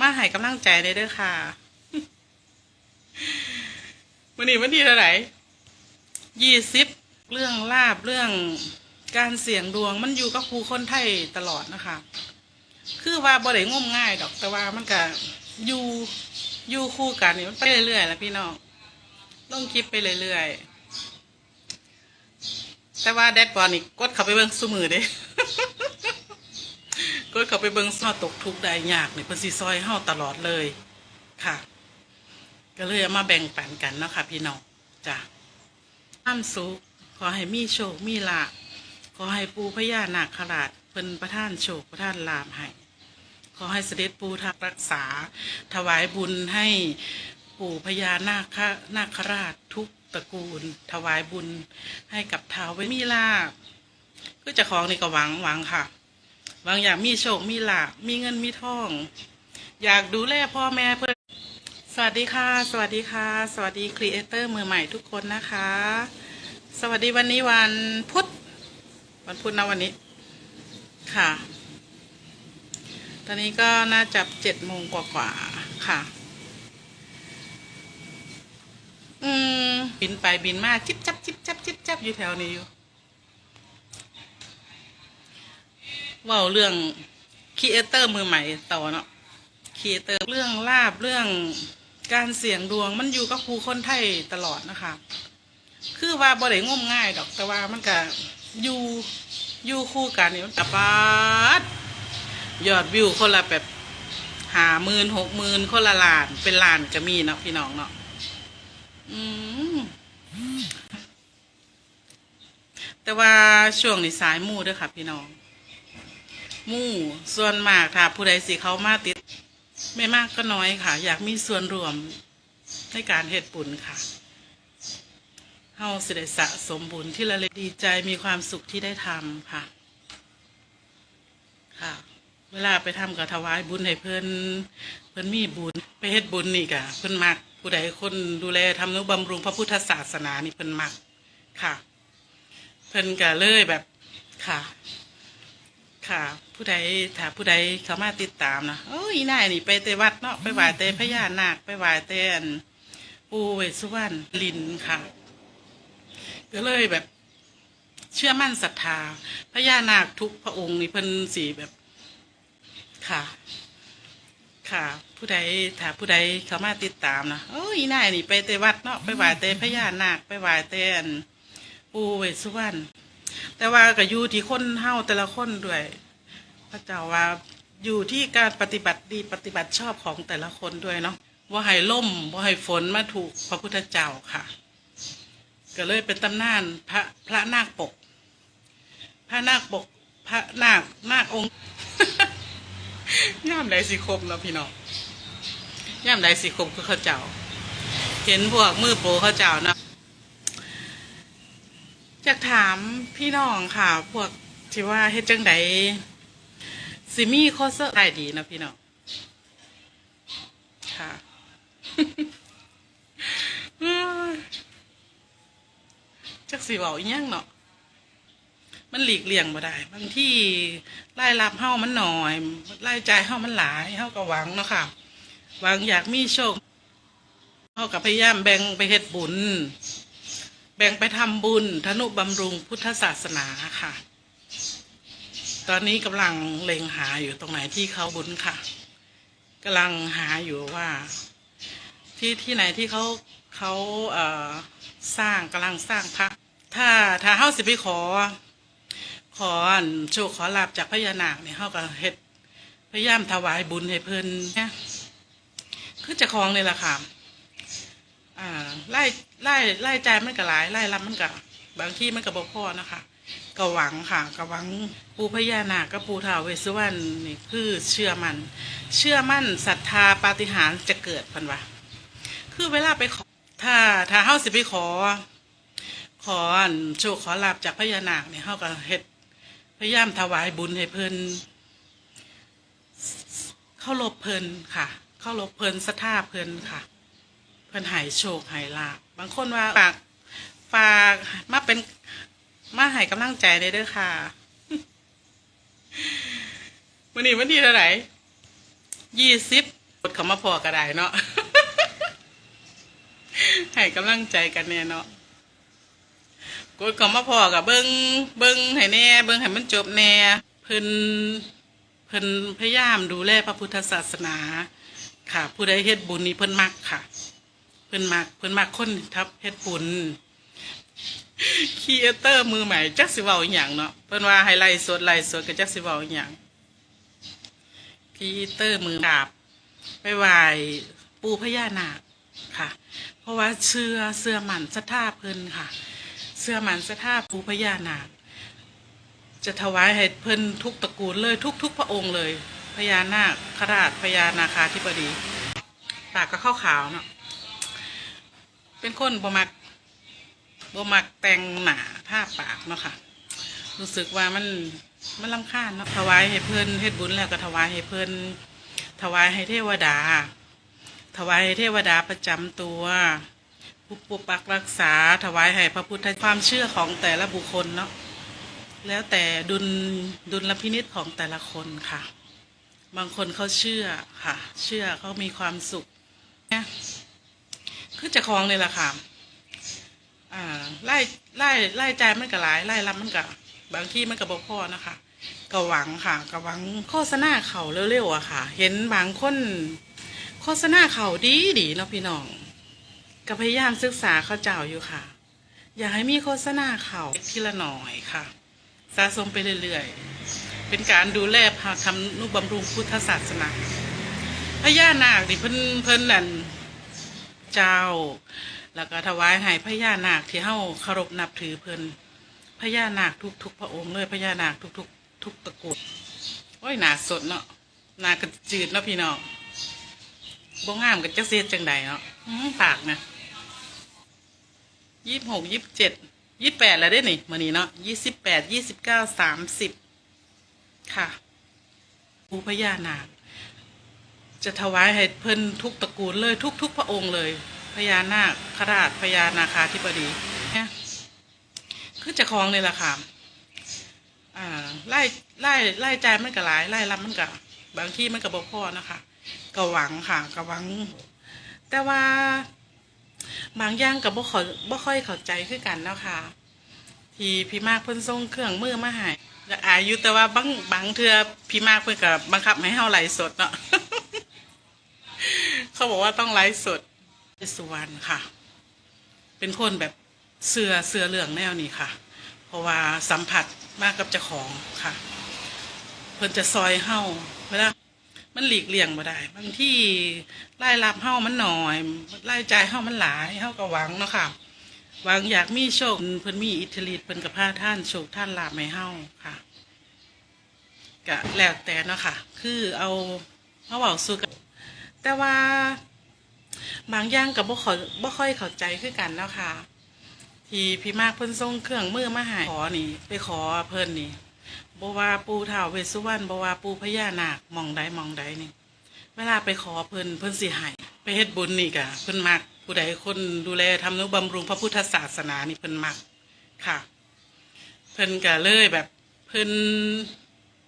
มาให้กำลังใจได้เด้อค่ะวันนี้วันที่เท่าไหร่ยี่สิบเรื่องลาบเรื่องการเสี่ยงดวงมันอยู่กับครูคนไทยตลอดนะคะ คือว่าบ่ได้งมง่ายดอกแต่ว่ามันก็อยู่อยู่คู่กันนี่มันไปเรื่อยๆแล้วพี่น้องลงคลิปไปเรื่อยๆแต่ว่าแดดบอลนี่กดเข้าไปเบิ่งซุมือเด้ ดเขาไปเบิงซอตกทุกข์ได้ยากนี่เพิ่นสิซอยเฮาตลอดเลยค่ะ ก็เลยเอามาแบ่งปันกันเนาะค่ะ พี่น้องจ้ะท่านสุขขอให้มีโชคมีลาภขอให้ปูพญานาคราชเป็นประท่านโชคประท่านลาภให้ขอให้เสด็จปูทักรักษา ถวายบุญให้ปู่พญานาคนาคราชทุกตระกูล ถวายบุญให้กับท้าวไว้มีลาภก็จะของนี่ก็หวังหวังค่ะ หวังอย่ากมีโชคมีลาภมีเงินมีทอง อยากดูแลพ่อแม่เพื่อนสวัสดีค่ะ สวัสดีค่ะ สวัสดีครีเอเตอร์มือใหม่ทุกคนนะคะ สวัสดีวันนี้วันพุธวันพุธนะวันนี้ค่ะ ตอนนี้ก็น่าจะเจ็ดโมงกว่าๆค่ะ อืมบินไปบินมา จิบจับจิบจับจิบจับอยู่แถวนี้อยู่เว่าเรื่องครีเอเตอร์มือใหม่ต่อเนาะครีเอเตอร์เรื่องลาบเรื่องการเสี่ยงดวงมันอยู่กับครูคนไทยตลอดนะคะ คือว่าบ่ได้งมง่ายดอกแต่ว่ามันก็อยู่อยู่คู่กันนี่มันกะปาดยอดวิวคนละแบบหาหมื่นหกหมื่นคนละล้านเป็นล้านก็มีเนาะพี่น้องเนาะอืมแต่ว่าช่วงนี้สายมู่ด้วยค่ะพี่น้อง มู่ส่วนมากถ้าผู้ใดสิเขามาติด ไม่มากก็น้อยค่ะ อยากมีส่วนรวมในการเฮ็ดบุญค่ะเฮาสิได้สะสมบุญที่ละเล็กดีใจมีความสุขที่ได้ทำค่ะ ค่ะ เวลาไปทำกับถวายบุญให้เพิ่อนเพิ่อนมีบุญไปเฮ็ดบุญนี่กะเพิ่อนมักผู้ใดคนดูแลทำนุบำรุงพระพุทธศาสนานี่เพิ่อนมักค่ะ เพิ่นก็เลยแบบค่ะ ค่ะ ผู้ใดถ้าผู้ใดเขามาติดตามนะโอ้ยนายนี่ไปแต่วัดเนาะไปไหว้แต่พญานาคไปไหว้แต่อันปูเวสสุวรรณลินค่ะก็เลยแบบเชื่อมั่นศรัทธาพญานาคทุกพระองค์นี่เพิ่นสีแบบค่ะ ค่ะ ผู้ใดถ้าผู้ใดเขามาติดตามนะโอ้ยนายนี่ไปแต่วัดเนาะไปไหว้แต่พญานาคไปไหว้แต่อันปูเวสสุวรรณ แต่ว่าก็อยู่ที่คนเฮาแต่ละคนด้วย พระเจ้าว่าอยู่ที่การปฏิบัติดีปฏิบัติชอบของแต่ละคนด้วยเนาะว่าให้ล่มว่าให้ฝนมาถูกพระพุทธเจ้าค่ะ ก็เลยเป็นตำนานพระพระนาคปก พระนาคปก พระนาคนาคองค์ย่ามใดสีคมเนาะพี่น้องย่ามใดสีคมคือเขาเจ้า เห็นพวกมือโปรเขาเจ้านะ อยากถามพี่น้องค่ะ พวกที่ว่าเฮ็ดจังไดสิมีโคเซอร์ได้ดีนะพี่น้องค่ะจักสิเว้าอีหยังเนาะมันหลีกเลี่ยงบ่ได้ บางที่รายรับเฮามันหน้อยรายจ่ายเฮามันหลายเฮาก็หวังเนาะค่ะหวังอยากมีโชคเฮาก็พยายามแบ่งไปเฮ็ดบุญ แบ่งไปทำบุญธนุบำรุงพุทธศาสนาค่ะ ตอนนี้กำลังเล็งหาอยู่ตรงไหนที่เขาบุญค่ะกำลังหาอยู่ว่า ที่ที่ไหนที่เขาเขาเอ่อสร้างกำลังสร้างพระถ้าถ้าเฮาสิไปขอ ขอนโชคขอลาบจากพญานาคเนี่ยเฮาก็เฮ็ดพยายามถวายบุญให้เพิ่นเนี่ยคือจะคลองนี่แหละค่ะ อ่าไล่ไล่ไล่ใจมันก็หลายไล่รับมันก็บางที่มันก็บ่พอนะคะก็หวังค่ะก็หวังปูพญานาคกับปูท้าวเวสสุวรรณนี่คือเชื่อมัน เชื่อมั่นศรัทธาปาฏิหาริย์จะเกิดพันวะคือเวลาไปขอถ้าถ้าเฮาสิไปขอ ขอนโชคขอลาบจากพญานาคเนี่ยเฮาก็เฮ็ดพยายามถวายบุญให้เพิ่นเข้ารบเพิ่นค่ะ เข้ารบเพิ่นศรัทธาเพิ่นค่ะ เพิ่นหายโชคหายลาบบางคนว่าฝากฝากมาเป็นมาให้กำลังใจได้เด้อค่ะวันนี้วันที่เท่าไหร่ยี่สิบกดคำว่าพอก็ได้เนาะให้กำลังใจกันแน่เนาะกดคำว่าพอกับเบิ้งเบิ้งให้แน่ เบิ้งให้มันจบแน่ เพิ่นเพิ่นพยายามดูแลพระพุทธศาสนาค่ะ ผู้ใดเฮ็ดบุญนี่เพิ่นมักค่ะ เพิ่นมักเพิ่นมักคนทับเฮ็ดบุญครีเอเตอร์มือใหม่จักสิเว้าอีหยังเนาะเพิ่นว่าให้ไล่สดไล่สดก็จักสิเว้าอีหยังครีเอเตอร์มือกราบไปไหว้ปูพญานาคค่ะ เพราะว่าเชื่อเสื้อหมันศรัทธาเพิ่นค่ะ เสื้อหมันศรัทธาปูพญานาคจะถวายให้เพิ่นทุกตระกูลเลยทุกทุกพระองค์เลย พญานาคขราชพญานาคาธิบดีปากก็ข้าขาวเนาะ เป็นคนบ่มักบ่มักแต่งหนาท่าปากเนาะค่ะ รู้สึกว่ามันมันลำคาญเนาะถวายให้เพิ่อนเฮ็ดบุญแล้วก็ถวายให้เพิ่อนถวายให้เทวดา ถวายให้เทวดาประจำตัวผู้ปกปักรักษาถวายให้พระพุทธความเชื่อของแต่ละบุคคลเนาะแล้วแต่ดุลดุลพินิษของแต่ละคนค่ะ บางคนเขาเชื่อค่ะ เชื่อเขามีความสุขเนี่ย คือจะคลองเลยล่ะค่ะอ่าไล่ไล่ไล่ใจมันก็หลายไล่รับมันก็บางที่มันก็บ่พอนะคะก็หวังค่ะก็หวังโฆษณาเขาเร็วๆอะค่ะ เห็นบางคนโฆษณาเขาดีดีเนาะพี่น้องก็พยายามศึกษาเข้าเจ้าอยู่ค่ะ อยากให้มีโฆษณาเขาทีละหน่อยค่ะ สะสมไปเรื่อยๆ เป็นการดูแลพาคำนุบำรุงพุทธศาสนาพญานาคนี่เพิ่นเพิ่นนั่น เจ้า แล้วก็ถวายให้พญานาคที่เฮาเคารพนับถือเพิ่นพญานาคทุกๆ พระองค์เลยพญานาคทุกๆ ทุกตระกูลโอ้ยหนาสดเนาะหนากระจืดเนาะพี่น้องบ่งามกันจักเสียจังใดเนาะปากนะยี่สิบหกยี่สิบเจ็ดยี่สิบแปดแล้วได้นี่มื่อนี้เนาะยี่สิบแปดยี่สิบเก้าสามสิบค่ะปูพญานาค จะถวายให้เพิ่นทุกตระกูลเลยทุกๆพระองค์เลยพญานาคขราชพญานาคาธิบดีเนี่ยคือจะคลองเลยล่ะค่ะอ่าไล่ไล่ไล่ใจายมันก็หลายไล่รับมันก็บางที่มันก็บ่พอนะคะก็หวังค่ะก็หวัง แต่ว่าบางอย่างกับบ่ขอบ่ค่อยเข้าใจคือกันเนาะค่ะ ที่พี่มากเพิ่นส่งเครื่องมือมาให้อายุแต่ว่าบางบางเทือพี่มากเพิ่นก็บังคับให้เฮาไหลสดเนาะ เขาบอกว่าต้องไลฟ์สดสุวรรณค่ะ เป็นคนแบบเสือเสือเหลืองแนวนี้ค่ะ เพราะว่าสัมผัสมากกับเจ้าของค่ะ เพิ่นจะซอยเฮาเวลามันหลีกเลี่ยงบ่ได้ บางที่รายรับเฮามันหน้อยรายจ่ายเฮามันหลายเฮาก็หวังเนาะค่ะหวังอยากมีโชคเพิ่นมีอิทธิฤทธิ์เพิ่นกับพาท่านโชคท่านลาบให้เฮาค่ะก็แล้วแต่เนาะค่ะ คือเอามาเว้าสู่กัน แต่ว่า บางอย่างก็บ่ค่อยบ่ค่อยเข้าใจคือกันเนาะค่ะ ที่พี่มากเพิ่นส่งเครื่องมือมาให้ขอนี่ ไปขอเพิ่นนี่บ่ว่าปูท้าวเวสสุวรรณบ่ว่าปูพญานาคหมองใดหมองใดนี่ เวลาไปขอเพิ่นเพิ่นสิให้ไปเฮ็ดบุญนี่กะเพิ่นมักผู้ใดคนดูแลทำนุบำรุงพระพุทธศาสนานี่เพิ่นมักค่ะ เพิ่นก็เลยแบบเพิ่น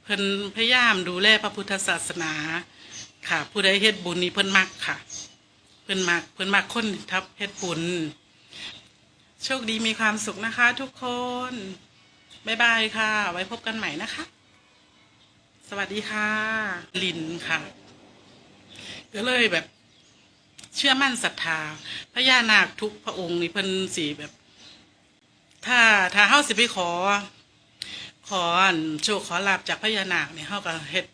เพิ่นพยายามดูแลพระพุทธศาสนา ค่ะ ผู้ใดเฮ็ดบุญนี่เพิ่นมักค่ะ เพิ่นมักเพิ่นมักคนทับเฮ็ดบุญ โชคดีมีความสุขนะคะ ทุกคน บ๊ายบายค่ะ ไว้พบกันใหม่นะคะ สวัสดีค่ะ ลินค่ะ ก็เลยแบบ เชื่อมั่นศรัทธาพญานาคทุกพระองค์นี่เพิ่นสีแบบ ถ้าถ้าเฮาสิไปขอ ขอโชคขอลาบจากพญานาคเนี่ยเฮาก็เฮ็ด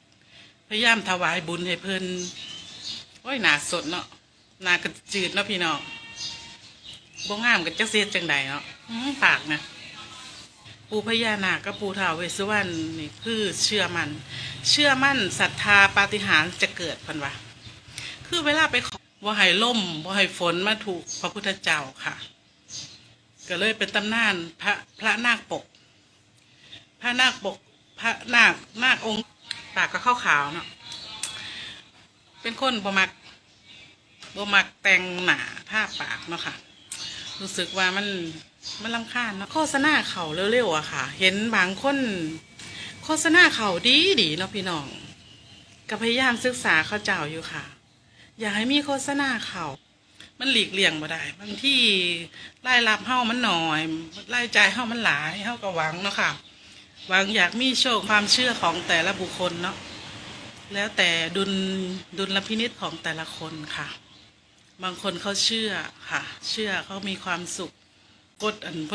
พยายามถวายบุญให้เพิ่นโอ้ยหนาสดเนาะหนากระจืดเนาะพี่น้องบ่งามกันจักเสียจังใดเนาะอือปากนะปูพญานาคกับปูท้าวเวสสุวรรณนี่คือเชื่อมันเชื่อมั่นศรัทธาปาฏิหาริย์จะเกิดพันวะคือเวลาไปขอว่าให้ล่มว่าให้ฝนมาถูกพระพุทธเจ้าค่ะ ก็เลยเป็นตำนานพระพระนาคปก พระนาคปก พระนาคนาคองค์ ปากก็ข้าขาวเนาะเป็นคนบ่มักบ่มักแต่งหนาท่าปากเนาะค่ะ รู้สึกว่ามันมันลำคาญเนาะโฆษณาเขาเร็วๆอะค่ะ เห็นบางคนโฆษณาเขาดีดีเนาะพี่น้องก็พยายามศึกษาเขาเจ้าอยู่ค่ะ อยากให้มีโฆษณาเขามันหลีกเลี่ยงบ่ได้ บางที่รายรับเฮามันหน้อยรายจ่ายเฮามันหลายเฮาก็หวังเนาะค่ะ หวังอยากมีโชคความเชื่อของแต่ละบุคคลเนาะแล้วแต่ดุลดุลพินิษของแต่ละคนค่ะ บางคนเขาเชื่อค่ะ เชื่อเขามีความสุขกดอันเพื่อ